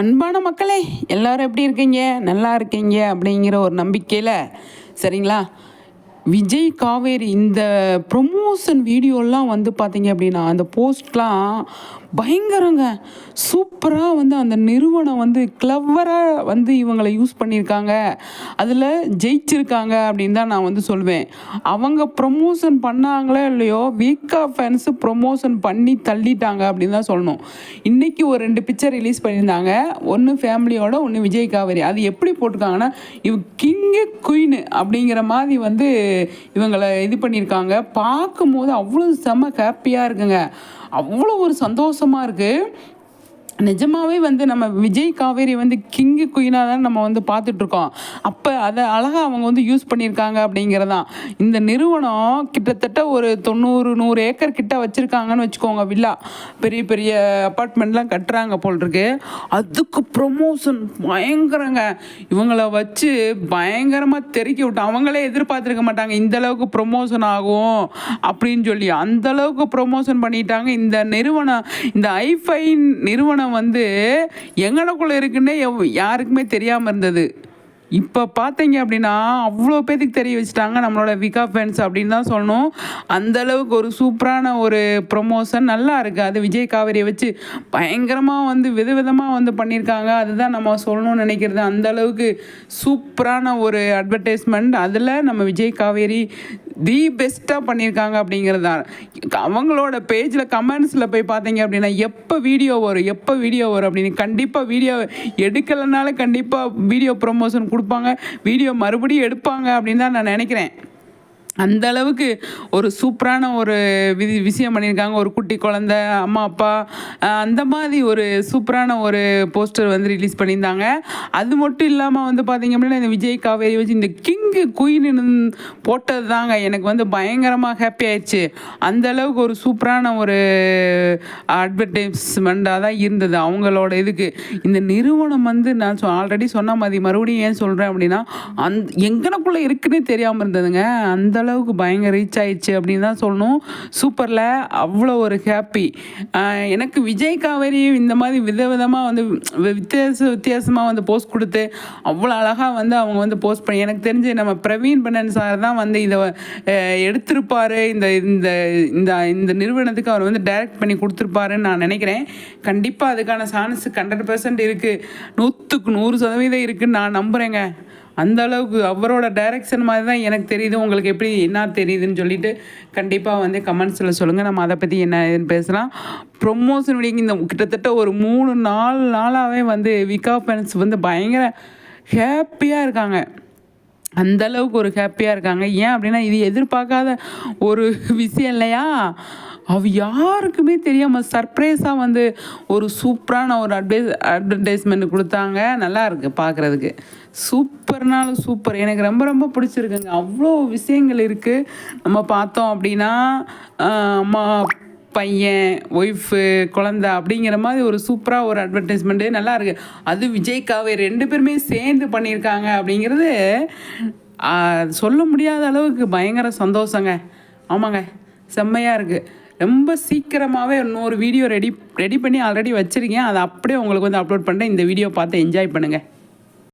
அன்பான மக்களே எல்லாரும் எப்படி இருக்கீங்க? நல்லா இருக்கீங்க அப்படிங்கிற ஒரு நம்பிக்கையில் சரிங்களா? விஜய் காவேரி இந்த ப்ரொமோஷன் வீடியோலாம் வந்து பார்த்தீங்க அப்படின்னா அந்த போஸ்ட்லாம் பயங்கரங்க. சூப்பராக வந்து அந்த நிறுவனம் வந்து கிளவராக வந்து இவங்களை யூஸ் பண்ணியிருக்காங்க. அதில் ஜெயிச்சிருக்காங்க அப்படின்னு தான் நான் வந்து சொல்வேன். அவங்க ப்ரொமோஷன் பண்ணாங்களோ இல்லையோ வீக்கா ஃபேன்ஸு ப்ரொமோஷன் பண்ணி தள்ளிட்டாங்க அப்படின்னு தான் சொல்லணும். இன்றைக்கி ஒரு ரெண்டு பிக்சர் ரிலீஸ் பண்ணியிருந்தாங்க. ஒன்று ஃபேமிலியோட ஒன்று விஜய் காவேரி. அது எப்படி போட்டிருக்காங்கன்னா இவ கிங்கு குயின் அப்படிங்கிற மாதிரி வந்து இவங்களை இது பண்ணியிருக்காங்க. பார்க்கும்போது அவ்வளோ செம்ம ஹாப்பியாக இருக்குங்க. அவ்வளோ ஒரு சந்தோஷமாக இருக்குது நிஜமாவே வந்து நம்ம விஜய் காவேரி வந்து கிங்கு குயினாக தான் நம்ம வந்து பார்த்துட்ருக்கோம். அப்போ அதை அழகாக அவங்க வந்து யூஸ் பண்ணியிருக்காங்க அப்படிங்கிறதான். இந்த நிறுவனம் கிட்டத்தட்ட ஒரு தொண்ணூறு நூறு ஏக்கர் கிட்ட வச்சுருக்காங்கன்னு வச்சுக்கோங்க வில்லா. பெரிய பெரிய அப்பார்ட்மெண்ட்லாம் கட்டுறாங்க போல் இருக்கு அதுக்கு ப்ரொமோஷன் பயங்கரங்க. இவங்கள வச்சு பயங்கரமாக தெறிக்கி விட்டு அவங்களே எதிர்பார்த்துருக்க மாட்டாங்க இந்த அளவுக்கு ப்ரொமோஷன் ஆகும் அப்படின்னு சொல்லி. அந்த அளவுக்கு ப்ரொமோஷன் பண்ணிட்டாங்க. இந்த நிறுவனம் இந்த ஐஃபைன் நிறுவனம் வந்து எங்கனக்குள்ளே இருக்குன்னே எவ்- யாருக்குமே தெரியாமல் இருந்தது. இப்போ பார்த்தீங்க அப்படின்னா அவ்வளோ பேத்துக்கு தெரிய வச்சுட்டாங்க நம்மளோட விகா ஃபேன்ஸ் அப்படின்னு தான் சொல்லணும். அந்த அளவுக்கு ஒரு சூப்பரான ஒரு ப்ரொமோஷன் நல்லா இருக்குது அது விஜய் காவேரியை வச்சு பயங்கரமாக வந்து விதவிதமாக வந்து பண்ணியிருக்காங்க. அதுதான் நம்ம சொல்லணும்னு நினைக்கிறது. அந்த அளவுக்கு சூப்பரான ஒரு அட்வர்டைஸ்மெண்ட் அதில் நம்ம விஜய் காவேரி தி பெஸ்ட்டாக பண்ணியிருக்காங்க அப்படிங்கிறது தான். அவங்களோட பேஜில் கமெண்ட்ஸில் போய் பார்த்தீங்க அப்படின்னா எப்போ வீடியோ வரும் எப்போ வீடியோ வரும் அப்படின்னு கண்டிப்பாக வீடியோ எடுக்கலைனாலும் கண்டிப்பாக வீடியோ ப்ரொமோஷன் கொடுப்பாங்க. வீடியோ மறுபடியும் எடுப்பாங்க அப்படின்னு தான் நான் நினைக்கிறேன். அந்த அளவுக்கு ஒரு சூப்பரான ஒரு வி விஷயம் பண்ணியிருக்காங்க. ஒரு குட்டி குழந்த அம்மா அப்பா அந்த மாதிரி ஒரு சூப்பரான ஒரு போஸ்டர் வந்து ரிலீஸ் பண்ணியிருந்தாங்க. அது மட்டும் இல்லாமல் வந்து பார்த்தீங்க அப்படின்னா இந்த விஜய் காவேரி வச்சு இந்த கிங்கு குயின் போட்டது தாங்க. எனக்கு வந்து பயங்கரமாக ஹாப்பி ஆயிடுச்சு. அந்த அளவுக்கு ஒரு சூப்பரான ஒரு அட்வர்டைஸ்மெண்ட்டாக தான் இருந்தது அவங்களோட இதுக்கு. இந்த நிறுவனம் வந்து நான் ஆல்ரெடி சொன்ன மாதிரி மறுபடியும் ஏன் சொல்கிறேன் அப்படின்னா அந் எங்கனக்குள்ளே இருக்குன்னே தெரியாமல் இருந்ததுங்க. அந்த அளவுக்கு பயங்கர ரீச் ஆயிடுச்சு அப்படின்னு தான் சொல்லணும். சூப்பரில். அவ்வளோ ஒரு ஹாப்பி எனக்கு விஜய் காவேரி இந்த மாதிரி விதவிதமாக வந்து வித்தியாச வித்தியாசமாக வந்து போஸ்ட் கொடுத்து அவ்வளோ அழகாக வந்து அவங்க வந்து போஸ்ட் பண்ணி எனக்கு தெரிஞ்சு நம்ம பிரவீன் பண்ணன் சார் தான் வந்து இதை எடுத்திருப்பார் எடுத்திருப்பாரு. இந்த இந்த இந்த இந்த நிறுவனத்துக்கு அவர் வந்து டைரக்ட் பண்ணி கொடுத்துருப்பாருன்னு நான் நினைக்கிறேன். கண்டிப்பாக அதுக்கான சான்ஸ் ஹண்ட்ரட் பர்சன்ட் இருக்குது நூற்றுக்கு நூறு சதவீதம் இருக்குதுன்னு நான் நம்புகிறேங்க அந்த அளவுக்கு அவரோட டைரக்ஷன் மாதிரி தான் எனக்கு தெரியுது. உங்களுக்கு எப்படி என்ன தெரியுதுன்னு சொல்லிட்டு கண்டிப்பாக வந்து கமெண்ட்ஸில் சொல்லுங்கள் நம்ம அதை பற்றி என்ன ஏதுன்னு பேசலாம். ப்ரொமோஷன் வீடியோ இந்த கிட்டத்தட்ட ஒரு மூணு நாலு நாளாகவே வந்து விகா ஃபேன்ஸ் வந்து பயங்கர ஹாப்பியாக இருக்காங்க. அந்தளவுக்கு ஒரு ஹாப்பியாக இருக்காங்க. ஏன் அப்படின்னா இது எதிர்பார்க்காத ஒரு விஷயம் இல்லையா? அவ யாருக்குமே தெரியாமல் சர்ப்ரைஸாக வந்து ஒரு சூப்பரான ஒரு அட்வைஸ் அட்வர்டைஸ்மெண்ட் கொடுத்தாங்க. நல்லா இருக்குது பார்க்குறதுக்கு சூப்பர்னாலும் சூப்பர் எனக்கு ரொம்ப ரொம்ப பிடிச்சிருக்குங்க. அவ்வளோ விஷயங்கள் இருக்குது நம்ம பார்த்தோம் அப்படின்னா அம்மா பையன் ஒய்ஃபு குழந்த அப்படிங்கிற மாதிரி ஒரு சூப்பராக ஒரு அட்வர்டைஸ்மெண்ட்டு நல்லா இருக்குது அது விஜய் காவே ரெண்டு பேருமே சேர்ந்து பண்ணியிருக்காங்க அப்படிங்கிறது சொல்ல முடியாத அளவுக்கு பயங்கர சந்தோஷங்க. ஆமாங்க. செம்மையாக இருக்குது ரொம்ப சீக்கிரமாகவே இன்னொரு வீடியோ ரெடி ரெடி பண்ணி ஆல்ரெடி வச்சுருக்கேன். அதை அப்படியே உங்களுக்கு வந்து அப்லோட் பண்ணுறேன் இந்த வீடியோ பார்த்து என்ஜாய் பண்ணுங்கள்